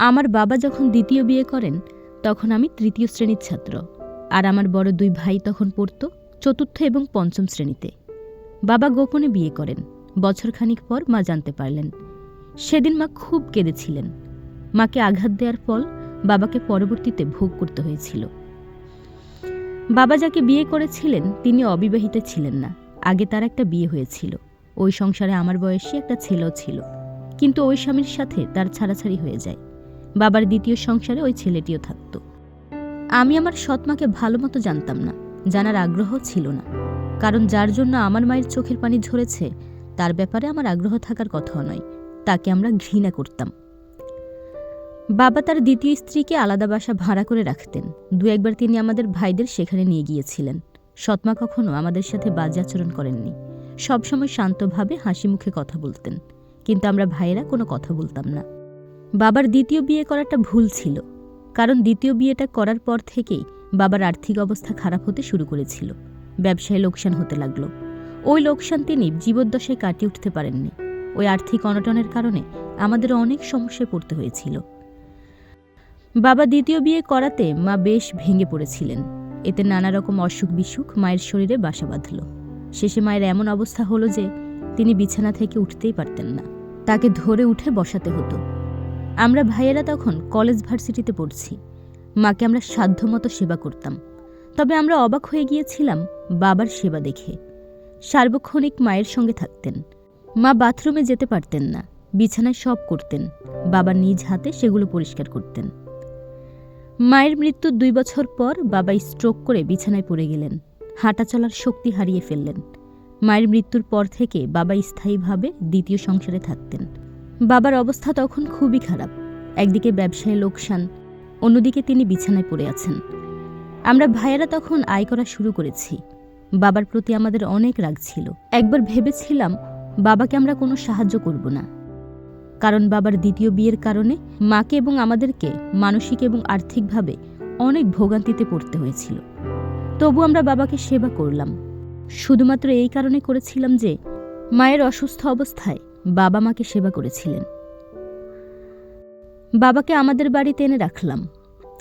আমার বাবা যখন দ্বিতীয় বিয়ে করেন, তখন আমি তৃতীয় শ্রেণির ছাত্র। আর আমার বড় দুই ভাই তখন পড়ত চতুর্থ এবং পঞ্চম শ্রেণীতে। বাবা গোপনে বিয়ে করেন। বছরখানিক পর মা জানতে পারলেন। সেদিন মা খুব কেঁদেছিলেন। মাকে আঘাত দেওয়ার ফল বাবাকে পরবর্তীতে ভোগ করতে হয়েছিল। বাবা যাকে বিয়ে করেছিলেন, তিনি অবিবাহিত ছিলেন না। আগে তার একটা বিয়ে হয়েছিল। ওই সংসারে আমার বয়সী একটা ছেলেও ছিল। কিন্তু ওই স্বামীর সাথে তার ছাড়াছাড়ি হয়ে যায়। বাবার দ্বিতীয় সংসারে ওই ছেলেটিও থাকত। আমি আমার সৎমাকে ভালো মতো জানতাম না, জানার আগ্রহ ছিল না। কারণ যার জন্য আমার মায়ের চোখের পানি ঝরেছে, তার ব্যাপারে আমার আগ্রহ থাকার কথাও নয়, তাকে আমরা ঘৃণা করতাম। বাবা তার দ্বিতীয় স্ত্রীকে আলাদা বাসা ভাড়া করে রাখতেন। দু একবার তিনি আমাদের ভাইদের সেখানে নিয়ে গিয়েছিলেন। সৎমা কখনো আমাদের সাথে বাজে আচরণ করেননি। সবসময় শান্তভাবে হাসি মুখে কথা বলতেন। কিন্তু আমরা ভাইয়েরা কোনো কথা বলতাম না। বাবার দ্বিতীয় বিয়ে করাটা ভুল ছিল, কারণ দ্বিতীয় বিয়েটা করার পর থেকেই বাবার আর্থিক অবস্থা খারাপ হতে শুরু করেছিল। ব্যবসায় লোকসান হতে লাগল। ওই লোকসান তিনি জীবদ্দশায় কাটিয়ে উঠতে পারেননি। ওই আর্থিক অনটনের কারণে আমাদের অনেক সমস্যায় পড়তে হয়েছিল। বাবা দ্বিতীয় বিয়ে করাতে মা বেশ ভেঙে পড়েছিলেন। এতে নানা রকম অসুখ বিসুখ মায়ের শরীরে বাসা বাঁধল। শেষে মায়ের এমন অবস্থা হলো যে তিনি বিছানা থেকে উঠতেই পারতেন না। তাকে ধরে উঠে বসাতে হতো। আমরা ভাইয়েরা তখন কলেজ ভার্সিটিতে পড়ছি। মাকে আমরা সাধ্যমতো সেবা করতাম। তবে আমরা অবাক হয়ে গিয়েছিলাম বাবার সেবা দেখে। সার্বক্ষণিক মায়ের সঙ্গে থাকতেন। মা বাথরুমে যেতে পারতেন না, বিছানায় সব করতেন, বাবা নিজ হাতে সেগুলো পরিষ্কার করতেন। মায়ের মৃত্যুর দুই বছর পর বাবা স্ট্রোক করে বিছানায় পড়ে গেলেন, হাঁটা চলার শক্তি হারিয়ে ফেললেন। মায়ের মৃত্যুর পর থেকে বাবা স্থায়ীভাবে দ্বিতীয় সংসারে থাকতেন। বাবার অবস্থা তখন খুবই খারাপ। একদিকে ব্যবসায় লোকসান, অন্যদিকে তিনি বিছানায় পড়ে আছেন। আমরা ভাইয়েরা তখন আয় করা শুরু করেছি। বাবার প্রতি আমাদের অনেক রাগ ছিল। একবার ভেবেছিলাম, বাবাকে আমরা কোনো সাহায্য করব না। কারণ বাবার দ্বিতীয় বিয়ের কারণে মাকে এবং আমাদেরকে মানসিক এবং আর্থিকভাবে অনেক ভোগান্তিতে পড়তে হয়েছিল। তবু আমরা বাবাকে সেবা করলাম। শুধুমাত্র এই কারণে করেছিলাম যে, মায়ের অসুস্থ অবস্থায় বাবা মাকে সেবা করেছিলেন। বাবাকে আমাদের বাড়িতে এনে রাখলাম,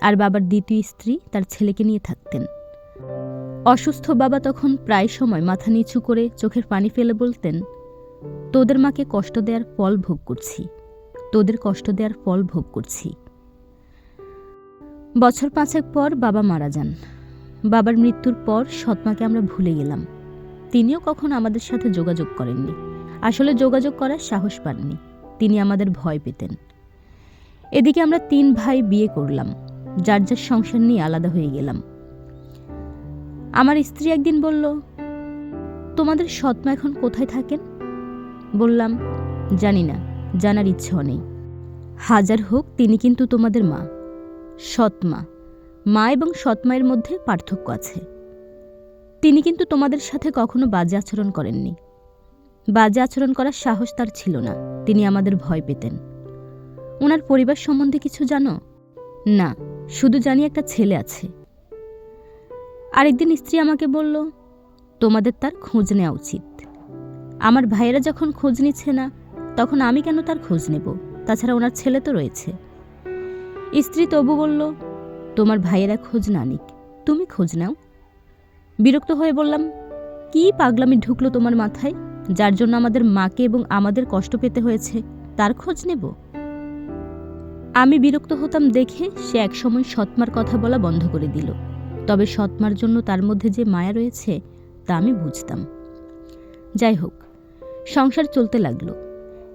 আর বাবার দ্বিতীয় স্ত্রী তার ছেলেকে নিয়ে থাকতেন। অসুস্থ বাবা তখন প্রায় সময় মাথা নিচু করে চোখের পানি ফেলে বলতেন, তোদের মাকে কষ্ট দেওয়ার ফল ভোগ করছি, তোদের কষ্ট দেওয়ার ফল ভোগ করছি। বছর পাঁচেক পর বাবা মারা যান। বাবার মৃত্যুর পর সৎমাকে আমরা ভুলে গেলাম। তিনিও কখনো আমাদের সাথে যোগাযোগ করেননি। আসলে যোগাযোগ করার সাহস পাননি। তিনি আমাদের ভয় পেতেন। এদিকে আমরা তিন ভাই বিয়ে করলাম। যার যার সংসার নিয়ে আলাদা হয়ে গেলাম। আমার স্ত্রী একদিন বলল, তোমাদের সৎমা এখন কোথায় থাকেন? বললাম, জানি না, জানার ইচ্ছেও নেই। হাজার হোক, তিনি কিন্তু তোমাদের মা। সৎমা। মা এবং সৎমায়ের মধ্যে পার্থক্য আছে। তিনি কিন্তু তোমাদের সাথে কখনো বাজে আচরণ করেননি। বাজে আচরণ করার সাহস তার ছিল না। তিনি আমাদের ভয় পেতেন। ওনার পরিবার সম্বন্ধে কিছু জানো? না, শুধু জানি একটা ছেলে আছে। আরেকদিন স্ত্রী আমাকে বলল, তোমাদের তার খোঁজ নেওয়া উচিত। আমার ভাইয়েরা যখন খোঁজ নিচ্ছে না, তখন আমি কেন তার খোঁজ নেব? তাছাড়া ওনার ছেলে তো রয়েছে। স্ত্রী তবু বলল, তোমার ভাইয়েরা খোঁজ না নিক, তুমি খোঁজ নাও। বিরক্ত হয়ে বললাম, কি পাগলামি ঢুকলো তোমার মাথায়? যার জন্য আমাদের মাকে এবং আমাদের কষ্ট পেতে হয়েছে, তার খোঁজ নেব। আমি বিরক্ত হতাম দেখে সে একসময় সৎমার কথা বলা বন্ধ করে দিল। তবে সৎমার জন্য তার মধ্যে যে মায়া রয়েছে, তা আমি বুঝতাম। যাই হোক, সংসার চলতে লাগল।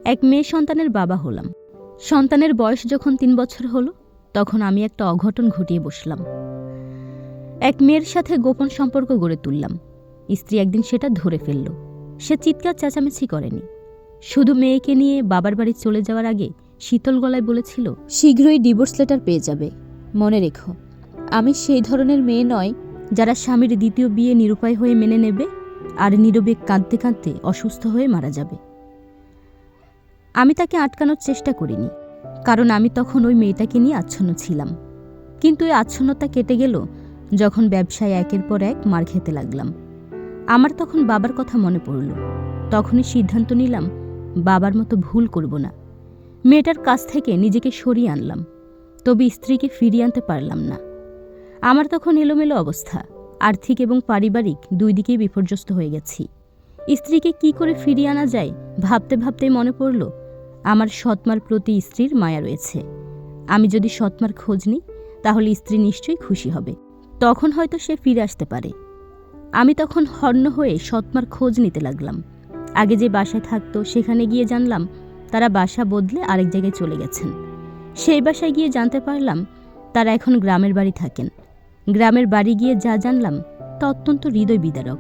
এক মেয়ে সন্তানের বাবা হলাম। সন্তানের বয়স যখন তিন বছর হলো, তখন আমি একটা অঘটন ঘটিয়ে বসলাম। এক মেয়ের সাথে গোপন সম্পর্ক গড়ে তুললাম। স্ত্রী একদিন সেটা ধরে ফেলল। সে চিৎকার চেঁচামেচি করেনি। শুধু মেয়েকে নিয়ে বাবার বাড়ি চলে যাওয়ার আগে শীতল গলায় বলেছিল, শীঘ্রই ডিভোর্স লেটার পেয়ে যাবে। মনে রেখো, আমি সেই ধরনের মেয়ে নয় যারা স্বামীর দ্বিতীয় বিয়ে নিরুপায় হয়ে মেনে নেবে আর নীরবে কাঁদতে কাঁদতে অসুস্থ হয়ে মারা যাবে। আমি তাকে আটকানোর চেষ্টা করিনি, কারণ আমি তখন ওই মেয়েটাকে নিয়ে আচ্ছন্ন ছিলাম। কিন্তু ওই আচ্ছন্নতা কেটে গেল যখন ব্যবসায় একের পর এক মার খেতে লাগলাম। আমার তখন বাবার কথা মনে পড়ল। তখনই সিদ্ধান্ত নিলাম, বাবার মতো ভুল করব না। মেয়েটার কাছ থেকে নিজেকে সরিয়ে আনলাম, তবে স্ত্রীকে ফিরিয়ে আনতে পারলাম না। আমার তখন এলোমেলো অবস্থা, আর্থিক এবং পারিবারিক দুই দিকেই বিপর্যস্ত হয়ে গেছি। স্ত্রীকে কি করে ফিরিয়ে আনা যায়, ভাবতে ভাবতেই মনে পড়ল, আমার সৎমার প্রতি স্ত্রীর মায়া রয়েছে। আমি যদি সৎমার খোঁজ নিই, তাহলে স্ত্রী নিশ্চয়ই খুশি হবে। তখন হয়তো সে ফিরে আসতে পারে। আমি তখন হর্ণ হয়ে সৎমার খোঁজ নিতে লাগলাম। আগে যে বাসায় থাকতো, সেখানে গিয়ে জানলাম তারা বাসা বদলে আরেক জায়গায় চলে গেছেন। সেই বাসায় গিয়ে জানতে পারলাম তারা এখন গ্রামের বাড়ি থাকেন। গ্রামের বাড়ি গিয়ে যা জানলাম তা অত্যন্ত হৃদয় বিদারক।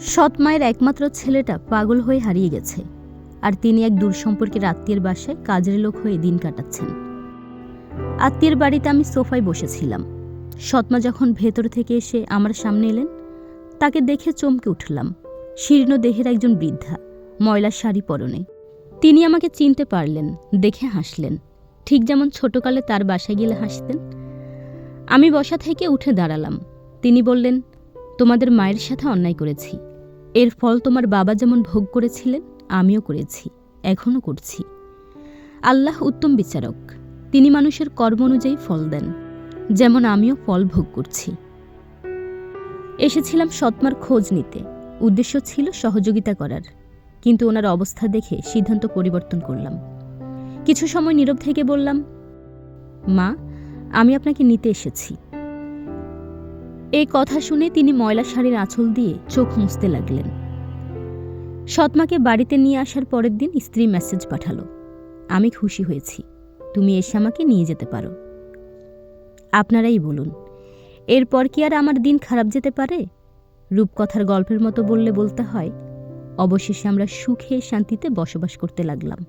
সৎ মায়ের একমাত্র ছেলেটা পাগল হয়ে হারিয়ে গেছে আর তিনি এক দূর সম্পর্কের আত্মীয়ের বাসায় কাজের লোক হয়ে দিন কাটাচ্ছেন। আত্মীয়ের বাড়িতে আমি সোফায় বসেছিলাম। সৎমা যখন ভেতর থেকে এসে আমার সামনে এলেন তাকে দেখে চমকে উঠলাম। শীর্ণ দেহের একজন বৃদ্ধা ময়লা শাড়ি পরনে। তিনি আমাকে চিনতে পারলেন, দেখে হাসলেন। ঠিক যেমন ছোটকালে তার বাসায় গেলে হাসতেন। আমি বসা থেকে উঠে দাঁড়ালাম। তিনি বললেন, তোমাদের মায়ের সাথে অন্যায় করেছি। এর ফল তোমার বাবা যেমন ভোগ করেছিলেন, আমিও করেছি এখনও করছি। আল্লাহ উত্তম বিচারক। তিনি মানুষের কর্ম অনুযায়ী ফল দেন। যেমন আমিও ফল ভোগ করছি। এসেছিলাম সৎমার খোঁজ নিতে। উদ্দেশ্য ছিল সহযোগিতা করার। কিন্তু ওনার অবস্থা দেখে সিদ্ধান্ত পরিবর্তন করলাম। কিছু সময় নীরব থেকে বললাম, মা, আমি আপনাকে নিতে এসেছি। এই কথা শুনে তিনি ময়লা শাড়ির আঁচল দিয়ে চোখ মুছতে লাগলেন। সৎমাকে বাড়িতে নিয়ে আসার পরের দিন স্ত্রী মেসেজ পাঠালো, আমি খুশি হয়েছি। তুমি এসে আমাকে নিয়ে যেতে পারো। আপনারাই বলুন এরপর কি আর আমার দিন খারাপ যেতে পারে? রূপকথার গল্পের মতো বললে বলতে হয়, অবশেষে আমরা সুখে শান্তিতে বসবাস করতে লাগলাম।